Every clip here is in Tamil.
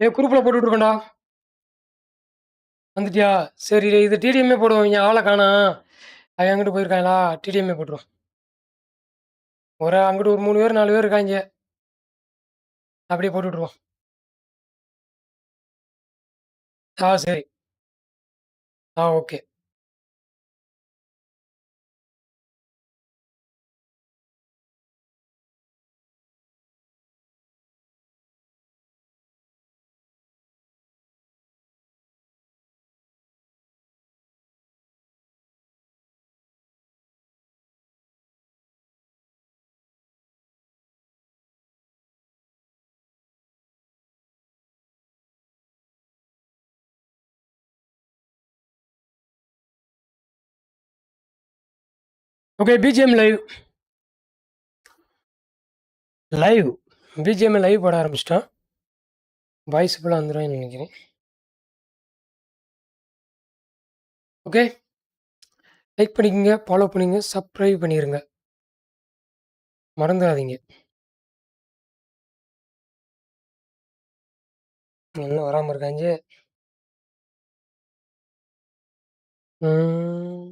ஏ குரூப்பில் போட்டு வந்துட்டியா? சரி இது டிடிஎம்ஏ போடுவோம். இங்கே ஆளை காணா அவன் அங்கிட்டு போயிருக்காங்களா? டிடிஎம்ஏ போட்டுருவோம். ஒரு அங்கிட்டு ஒரு மூணு பேர் நாலு பேர் இருக்காய்ங்க. அப்படியே போட்டு ஆ சரி. ஆ okay. Okay BGM live. Live. BGM live போட ஆரம்பிச்சிட்டான் வாய்ஸ் ஃபுல்லாக வந்துரும்னு நினைக்கிறேன் ஓகே. லைக் பண்ணிக்கங்க, ஃபாலோ பண்ணிக்கங்க, சப்ஸ்கிரைப் பண்ணிடுங்க மறந்துடாதீங்க இன்னும் வராமல் இருக்காய்ங்க. ம்.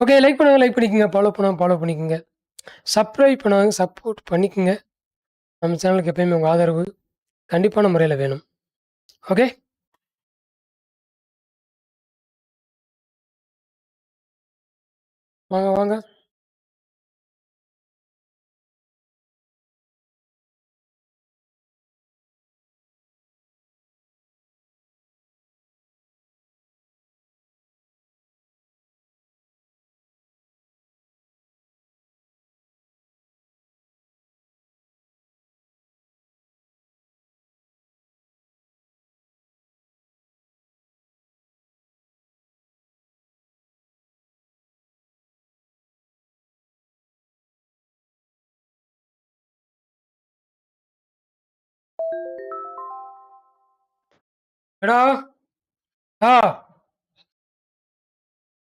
ஓகே. லைக் பண்ணுவாங்க லைக் பண்ணிக்கோங்க ஃபாலோ பண்ணுவாங்க ஃபாலோ பண்ணிக்கோங்க சப்ஸ்கிரைப் பண்ணுவாங்க சப்போர்ட் பண்ணிக்கங்க. நம்ம சேனலுக்கு எப்பயுமே உங்கள் ஆதரவு கண்டிப்பான முறையில் வேணும். ஓகே. வாங்க, வாங்க. எடா. ஆ.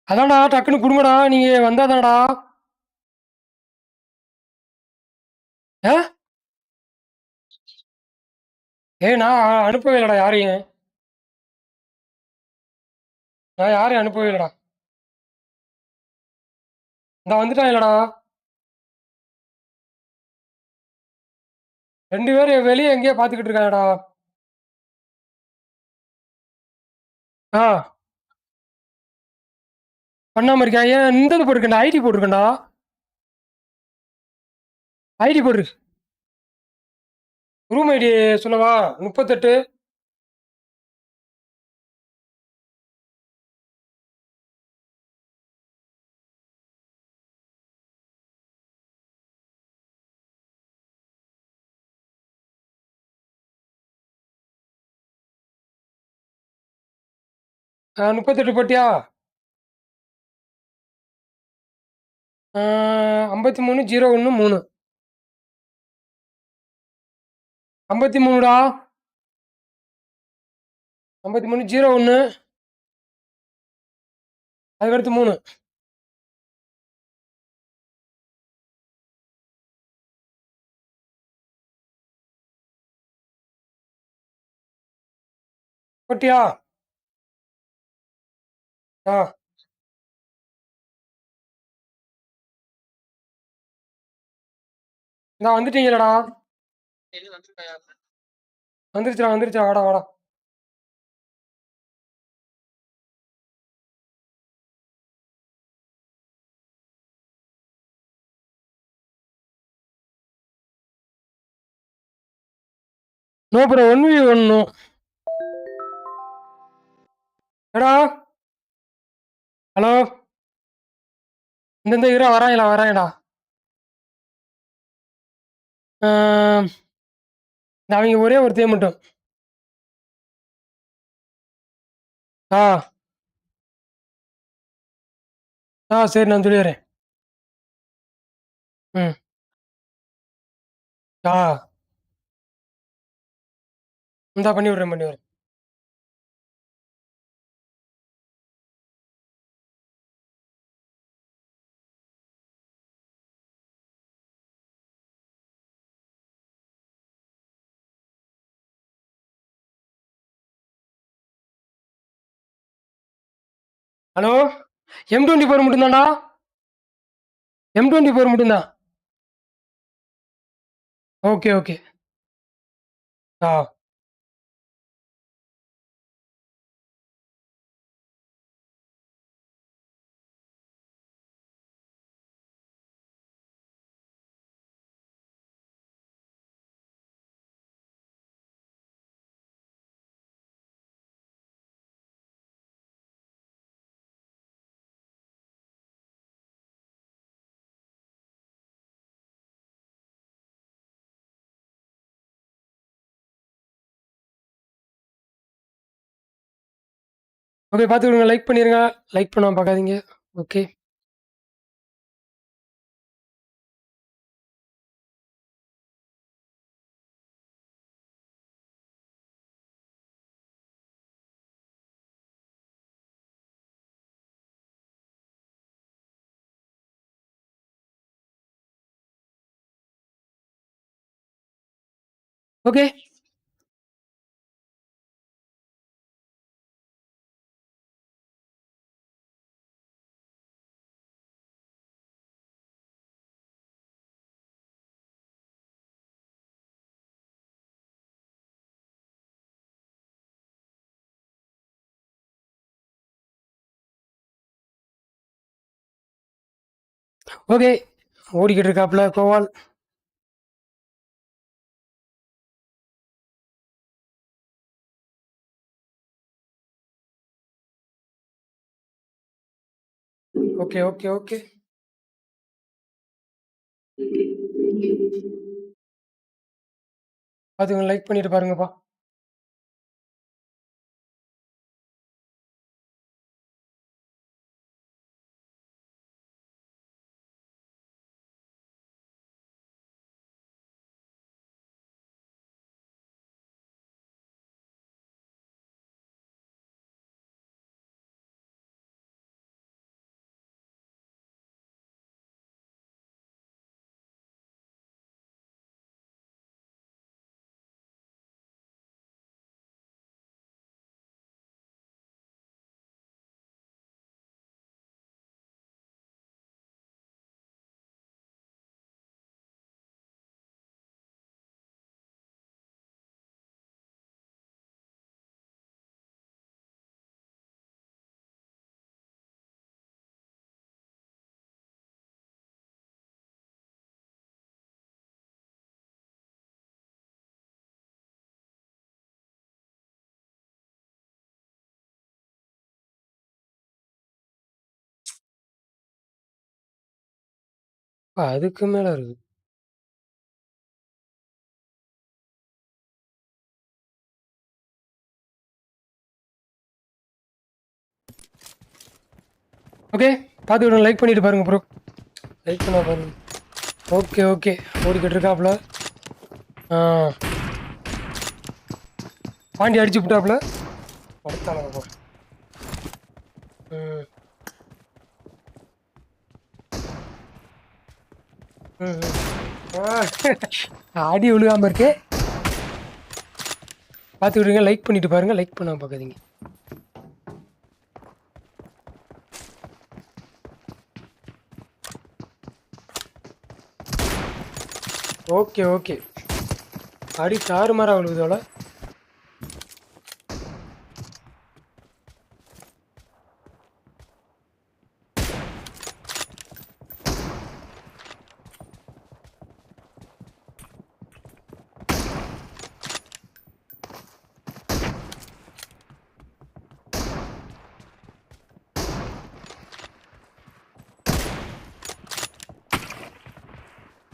அதான்டா டக்குனு குடுங்கடா. நீங்கள் வந்தா தானடா. ஆ? ஏ நான் அனுப்பவே இல்லைடா யாரையும். நான் யாரையும் அனுப்பவே நான் வந்துட்டேன் இல்லடா ரெண்டு பேரும் வெளியே எங்கேயோ பார்த்துக்கிட்டு இருக்காங்கடா. ஆ. பண்ணாமல் இருக்கேன் ஏன் இந்த இது போட்டிருக்கேன் ஐடி போட்டிருக்கேன்டா ஐடி போட்ரு. ரூம் ஐடி சொல்லவா? 38 ஆ முப்பத்தெட்டு போட்டியா? ஐம்பத்தி மூணு ஜீரோ ஒன்று மூணு. ஐம்பத்தி மூணுடா ஐம்பத்தி மூணு ஜீரோ ஒன்று அதுக்கடுத்து மூணு. போட்டியா? ஆ. இந்தா வந்துட்டீங்களேடா. வந்துருச்சுடா, வந்துருச்சுடா. வாடா, வாடா. நோ ப்ரோ ஒன் வி எடா ஹலோ? இந்த ஹீரோ வராங்களா வராங்கடா. அவங்க ஒரே ஒரு தே மட்டும். ஆ. ஆ சரி நான் சொல்லிடுறேன். ம். ஆ. இந்தா பண்ணி விட்றேன் பண்ணி விட்றேன் ஹலோ? எம் டுவெண்ட்டி ஃபோர் மட்டும்தான்டா? எம் டுவெண்ட்டி ஃபோர் மட்டும்தான். Okay okay. ஆ. ஓகே பார்த்துக்கிடுங்க லைக் பண்ணிடுங்க லைக் பண்ணாமல் பார்க்காதீங்க. ஓகே ஓகே ஓகே ஓடிக்கிட்டு இருக்காப்புல கோவால். Okay okay okay. அதுங்க லைக் பண்ணிட்டு பாருங்கப்பா. அப்பா, அதுக்கு மேல இருக்கு. ஓகே பார்த்துக்கிடுங்க லைக் பண்ணிட்டு பாருங்க ப்ரோ லைக் பண்ண பாருங்க. ஓகே ஓகே ஓடிக்கிட்டு இருக்காப்புல ஆ. பாண்டி அடிச்சு விட்டாப்புல படுத்தாளப்பா ம், ம். ஆ, அடி விழுகாம இருக்கு. பார்த்துக்கிடுங்க லைக் பண்ணிட்டு பாருங்க லைக் பண்ண பார்க்காதீங்க. Okay okay. அடி தாறுமாறா விழுகுதோல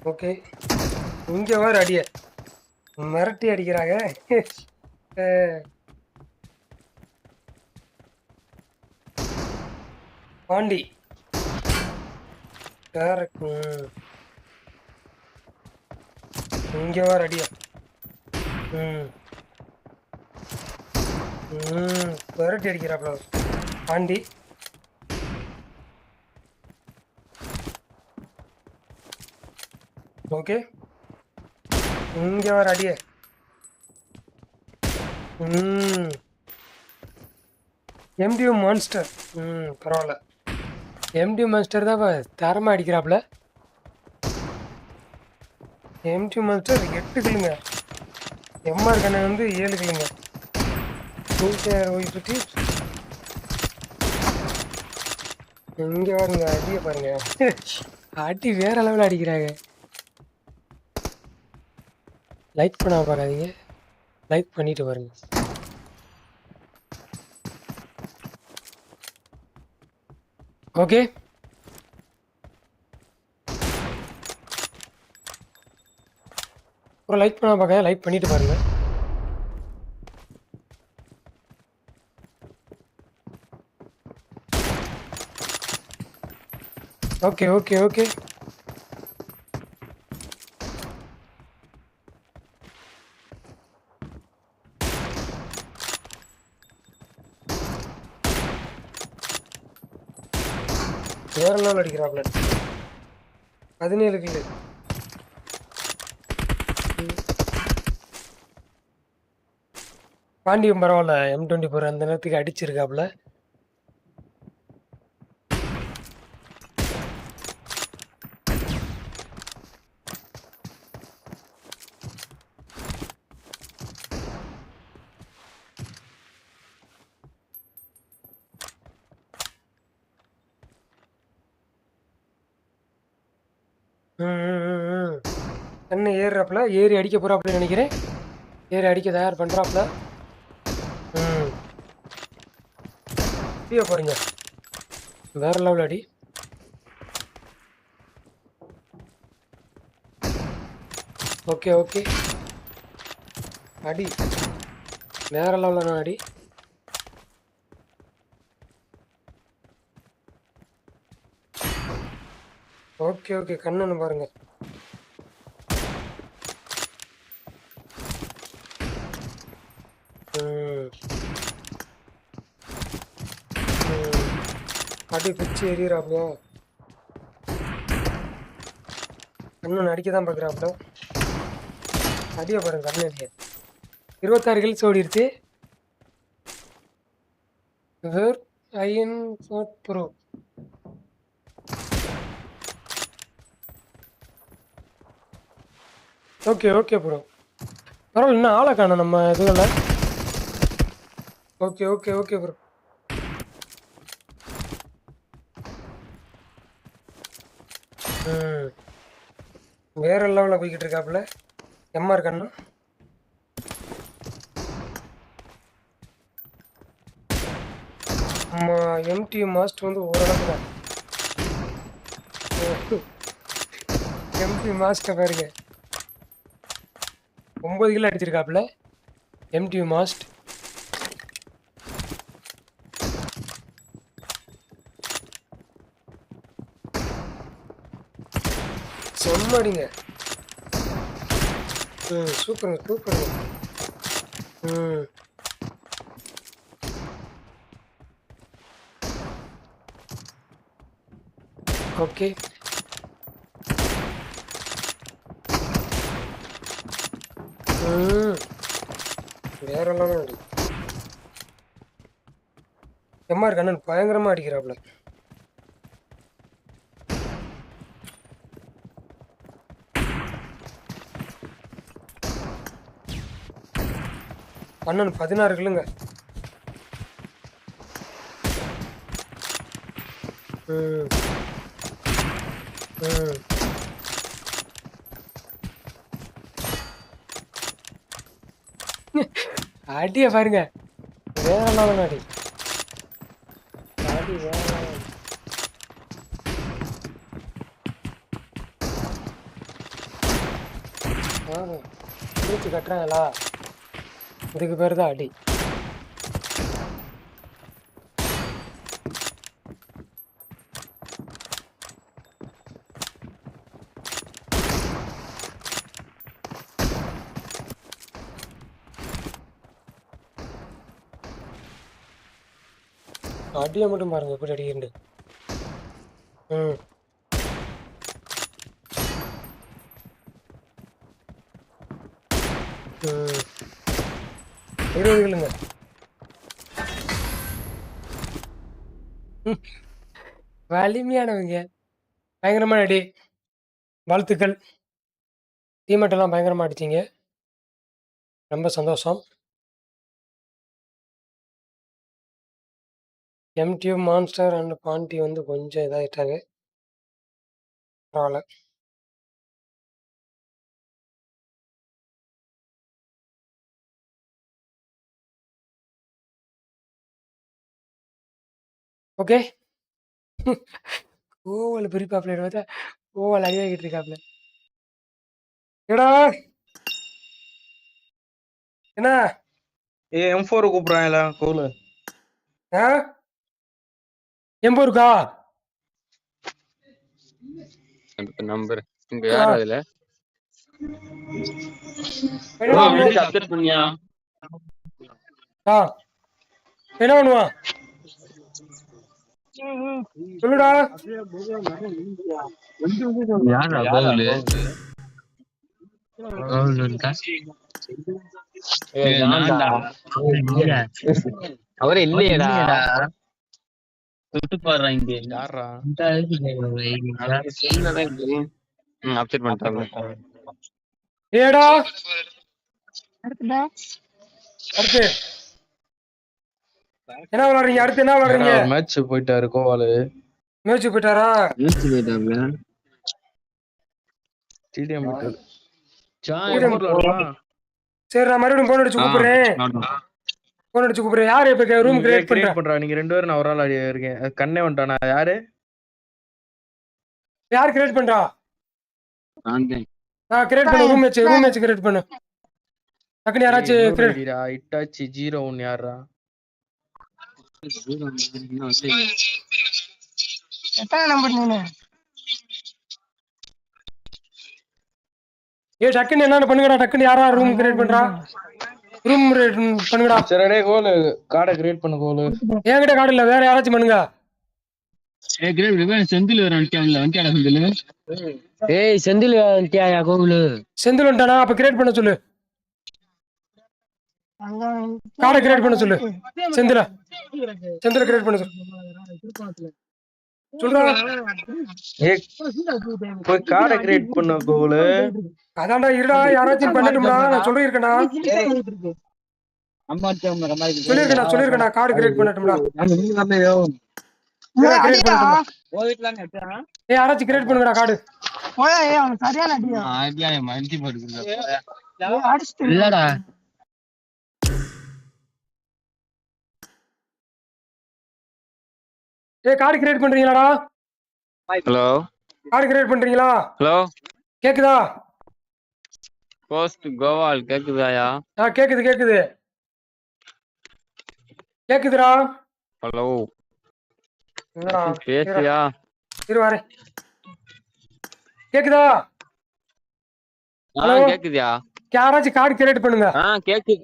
ஓகே. இங்கே வேறு அடிய. மிரட்டி அடிக்கிறாங்க. பாண்டி. கரெக்ட் இங்கே வேறு அடிய. ம். ம். மிரட்டி அடிக்கிறாப்புல பாண்டி. ஓகே இங்க வர அடியே ம். எம்டியூ மான்ஸ்டர் ம் பரவாயில்ல. எம்டியூ மான்ஸ்டர் தான் இப்போ தரமாக அடிக்கிறாப்புல. எம்டியூ மான்ஸ்டர் எட்டு கிளுங்க எம்ஆர் கண்ணன் வந்து ஏழு கிளுங்க சுற்றி இங்கே பாருங்க அடிய பாருங்க. அடி வேற லெவலில் அடிக்கிறாங்க. லைக் பண்ண பார்க்காதீங்க லைக் பண்ணிட்டு வருங்க. ஓகே. ஒரு லைக் பண்ண பார்க்க லைக் பண்ணிட்டு பாருங்க. ஓகே ஓகே ஓகே வேற நாள் அடிக்கிறாப்ல. பதினேழு கில்லு பாண்டியம் பரவாயில்ல எம் டுவெண்ட்டி ஃபோர் அந்த நேரத்துக்கு அடிச்சிருக்காப்புல ம், ம், ம், ம். என்ன ஏறி அடிக்க போறாப்புல நினைக்கிறேன். ஏறி அடிக்க தயார் பண்றாப்புல. ம். தீய போறீங்க வேற லெவல் அடி. ஓகே ஓகே அடி. வேற நான் அடி. ஓகே ஓகே கண்ணனு பாருங்க ம். ம். அடி பிச்சு எறிகிறாப்புல கண்ணன் அடிக்க தான் பார்க்குறாப்புல அடிய பாருங்க கண்ணன் அடிய. இருபத்தாறு kills ஓடிருச்சு where in bro. Okay okay bro. பரவாயில்ல இன்னும் ஆளை காணும் நம்ம இதுல. ஓகே ஓகே ஓகே ப்ரோ ம் வேற லெவலில் போய்கிட்டு இருக்காப்புல எம்ஆர் கண்ணு நம்ம எம்டி மாஸ்ட் வந்து ஓரளவுக்கு தான் எம்டி மாஸ்டை பாருங்க. ஒன்பது கிலோ அடிச்சிருக்காப்புல. எம்டி மாஸ்ட் அடிங்க ம் சூப்பருங்க சூப்பருங்க. ம். ஓகே. ம். வேற லெவல் அடி எம்ஆர் கண்ணன் பயங்கரமாக அடிக்கிறாப்புல கண்ணன் பதினாறு கிலோங்க. ம் ம் அடிய பாருங்க. வேற லெவல் அடி அடி வேற level. கட்டுறாங்களா? இதுக்கு பேர் தான் அடி அடியை மட்டும் பாருங்க எப்படி அடிக்கிண்டு ம் ம் இருபது கிளுங்க வலிமையானவங்க. பயங்கரமான அடி. வாழ்த்துக்கள். டீமெட்டெல்லாம் பயங்கரமாக அடிச்சிங்க. ரொம்ப சந்தோஷம். எம்டியூ மான்ஸ்டர் அண்ட் பாண்டி வந்து கொஞ்சம் இதாகிட்டாங்க பரவாயில்ல ஓகே? ஓவல் பிரிப்பாப்ல பார்த்தா ஓவல் அடிவாகிட்டு இருக்காப்ல. எடா என்ன? ஏ எம் ஃபோர் கூப்பிடுறாங்கல்ல கோலு ஆ? எண்பது இருக்கா நம்பர். இங்க யார் அதுல என்னடா? பண்ணுவ? அப்டேட் பண்ணியா ஆ என்ன பண்ணுவான் சொல்லுடா. யாரா கோகுலு அவரே இல்லையடா. பாடுறா இங்க. யாரா ம் அப்டேட் பண்ணிட்டாங்க ஏடா. அடுத்து. என்ன விளாடுறீங்க? அடுத்து என்ன விளாடுறீங்க? மேட்ச் போயிட்டாரு கோவாலு. மேட்ச் போயிட்டாரா? நியூஸ் போயிட்டாங்க டிடிஎம் டிடிஎம். சரி நான் மறுபடியும் போன் அடிச்சு கூப்பிடுறேன். போன் அடிச்சு கூப்பிடுறேன். யாரு இப்ப ரூம் கிரியேட் கிரியேட் பண்றா நீங்க ரெண்டு பேரும் நான் ஒரு ஆள் இருக்கேன். கண்ணே வந்துட்டானா யாரு? யார் கிரியேட் பண்றா? நான் தான். நான் கிரியேட் பண்ணு room match room match create பண்ணு. டக்குனு யாராச்சும் கிரியேட் இட்டாச்சி ஜீரோ ஒன் யாரா எத்தனை நம்பர் நீனு? ஏ டக்குன்னு என்னென்ன பண்ணுங்கடா டக்குன்னு யாரா ரூம் கிரியேட் பண்றா? ரூம் பண்ணுங்கடா. சரி டேய் கோலு கார்டை கிரியேட் பண்ணு கோலு என்கிட்ட கார்டு இல்ல வேற யாராச்சும் பண்ணுங்க. ஏய் கிரேட் செந்தில் வந்துட்டான்ல வந்துட்டாடா செந்தில்? ஏய் செந்தில் வந்துட்டியாயா கோகுலு செந்தில் வந்துட்டானா அப்ப கிரியேட் பண்ண சொல்லு. கார்டை கிரியேட் பண்ண சொல்லு. செந்தில. செந்தில கிரியேட் பண்ண சொல்லு போய் கார்டை கிரியேட் பண்ணு கோலு அதான்டா இருடா யாராச்சும் பண்ணட்டும்டா நான் சொல்லியிருக்கேன்டா. சொல்லியிருக்கேன்டா கார்டு கிரியேட் பண்ணட்டும்டா. ஏய் யாராச்சும் கிரியேட் பண்ணுங்கடா கார்டு சரியான அடியா. இல்லடா. ஏய் கார்டு கிரியேட் பண்றீங்களாடா? ஹலோ கார்டு கிரியேட் பண்றீங்களா? ஹலோ கேக்குதா? போஸ்ட் கோவால் கேக்குதாயா ஆ கேக்குது கேக்குது. கேக்குதுடா. ஹலோ பேசியா இரு கேக்குதா? Hello? கேக்குதியா? யாராச்சும் கார்டு கிரியேட் பண்ணுங்க. ஆ கேக்கு.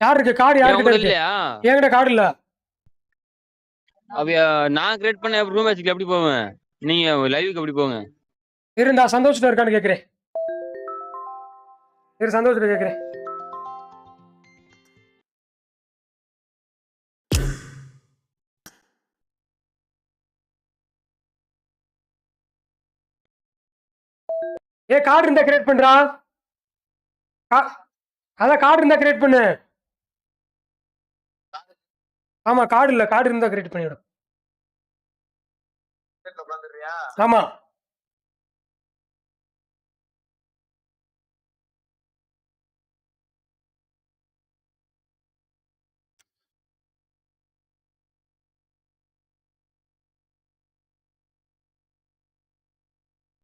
யார் இருக்கு? கார்டு இருக்கு? இல்லையா? என்கிட்ட கார்டு இல்ல. நான் கிரியேட் பண்ண ரூம் மேட்ச்க்கு எப்படி போவேன்? நீங்க லைவுக்கு எப்படி போங்க? இருந்தா சந்தோஷத்துல இருக்கான்னு கேக்குறேன். இரு சந்தோஷத்துல கேக்குறேன். ஏ கார்டு இருந்தா கிரியேட் பண்றா. கா- அதான் கார்டு இருந்தா கிரியேட் பண்ணு. ஆமா கார்டு இல்ல. கார்டு இருந்தா கிரியேட் பண்ணிவிடும். ஆமா.